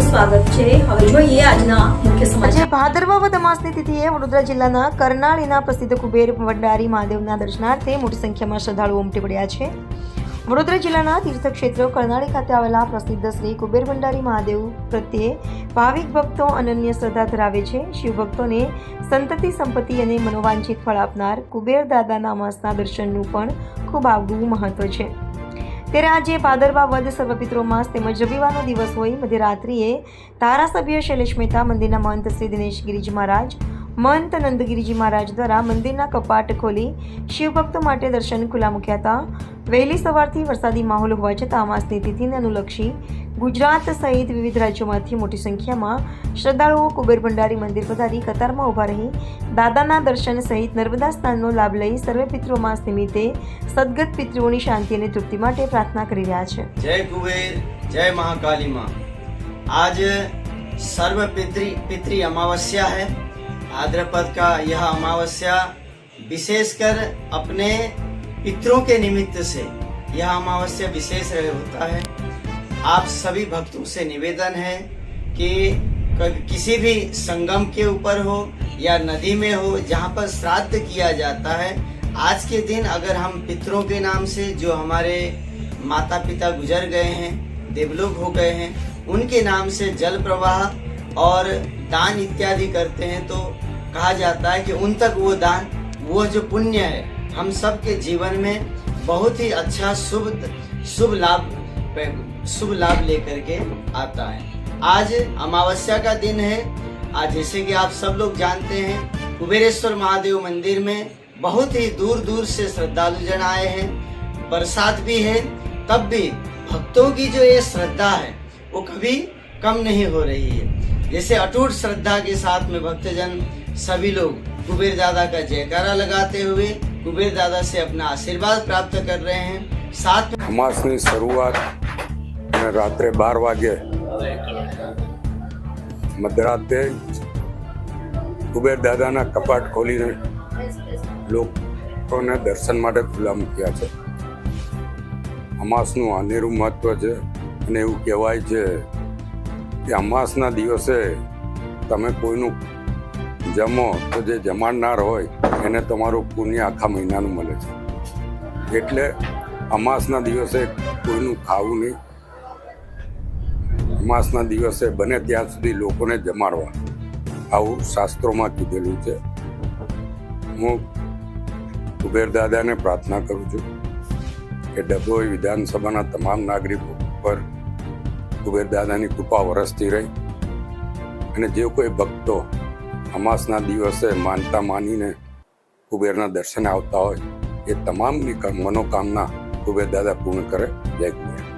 સ્વાગત છે. ભાદરવા વદ અમાસની તિથિએ વડોદરા જિલ્લાના કરનાળીના પ્રસિદ્ધ કુબેર ભંડારી મહાદેવના દર્શનાર્થે મોટી સંખ્યામાં શ્રદ્ધાળુઓ ઉમટી પડ્યા છે. વડોદરા જિલ્લાના તીર્થક્ષેત્ર કરનાળી ખાતે આવેલા પ્રસિદ્ધ શ્રી કુબેર ભંડારી મહાદેવ પ્રત્યે ભાવિક ભક્તો અનન્ય શ્રદ્ધા ધરાવે છે. શિવ ભક્તોને સંતતિ, સંપત્તિ અને મનોવાંછિત ફળ આપનાર કુબેર દાદાના અમાસના દર્શનનું પણ ખૂબ આગવું મહત્વ છે. ત્યારે આજે ભાદરવા વદ સર્વપિત્રો માસ તેમજ રવિવારનો દિવસ હોય, મધ્યરાત્રિએ ધારાસભ્ય શૈલેષ મહેતા, મંદિરના મહંત શ્રી દિનેશ ગિરિજી મહારાજ, મહંત નંદગીરીજી મહારાજ દ્વારા મંદિરના કપાટ ખોલી શિવભક્તો માટે દર્શન ખુલ્લા મૂક્યા હતા. વહેલી સવારથી વરસાદી માહોલ હોવા છતાં અમાસની તિથિને અનુલક્ષી ગુજરાત સહિત વિવિધ રાજ્યોમાંથી મોટી સંખ્યામાં શ્રદ્ધાળુઓ કુબેર ભંડારી મંદિર પધારી કતારમાં ઊભા રહી દાદાના દર્શન સહિત નર્મદા સ્નાનનો લાભ લઈ સર્વે પિતૃ માસ નિમિત્તે સદગત પિતૃઓની શાંતિ અને તૃપ્તિ માટે પ્રાર્થના કરી રહ્યા છે जय कुबेर जय महाकाली माँ आज सर्व पितृ पितृ अमावस्या है भाद्रपद का यह अमावस्या विशेषकर अपने पितरों के निमित्त से यह अमावस्या विशेष रह होता है। आप सभी भक्तों से निवेदन है कि किसी भी संगम के ऊपर हो या नदी में हो, जहाँ पर श्राद्ध किया जाता है, आज के दिन अगर हम पितरों के नाम से जो हमारे माता पिता गुजर गए हैं, देवलोक हो गए हैं, उनके नाम से जल प्रवाह और दान इत्यादि करते हैं तो कहा जाता है कि उन तक वो दान, वो जो पुण्य है हम सबके जीवन में बहुत ही अच्छा शुभ शुभ लाभ शुभ लाभ लेकर के आता है। आज अमावस्या का दिन है। आज जैसे कि आप सब लोग जानते हैं, कुबेरेश्वर महादेव मंदिर में बहुत ही दूर दूर से श्रद्धालु जन आए हैं। बरसात भी है, तब भी भक्तों की जो ये श्रद्धा है, वो कभी कम नहीं हो रही है। जैसे अटूट श्रद्धा के साथ में भक्तजन सभी लोग कुबेर दादा का जयकारा लगाते हुए कुबेर दादा से अपना आशीर्वाद प्राप्त कर रहे हैं साथ में અમાસની શરૂઆત અને રાત્રે બાર વાગે મધરાતે કુબેર દાદાના કપાટ ખોલીને લોકોને દર્શન માટે ખુલ્લા મૂક્યા છે અમાસનું અનેરું મહત્વ છે અને એવું કહેવાય છે કે અમાસના દિવસે તમે કોઈનું જમો તો જે જમાડનાર હોય, એને તમારું પુણ્ય આખા મહિનાનું મળે છે. એટલે અમાસના દિવસે કોઈનું ખાવું નહીં. અમાસના દિવસે બને ત્યાં સુધી લોકોને જમાડવા. આવું શાસ્ત્રોમાં કીધેલું છે. હું કુબેર દાદાને પ્રાર્થના કરું છું કે ડભોઈ વિધાનસભાના તમામ નાગરિકો પર કુબેર દાદાની કૃપા વરસતી રહી અને જે કોઈ ભક્તો અમાસના દિવસે માનતા માનીને કુબેરના દર્શને આવતા હોય, એ તમામની મનોકામના કુબેર દાદા પૂર્ણ કરે. જય કુબેર.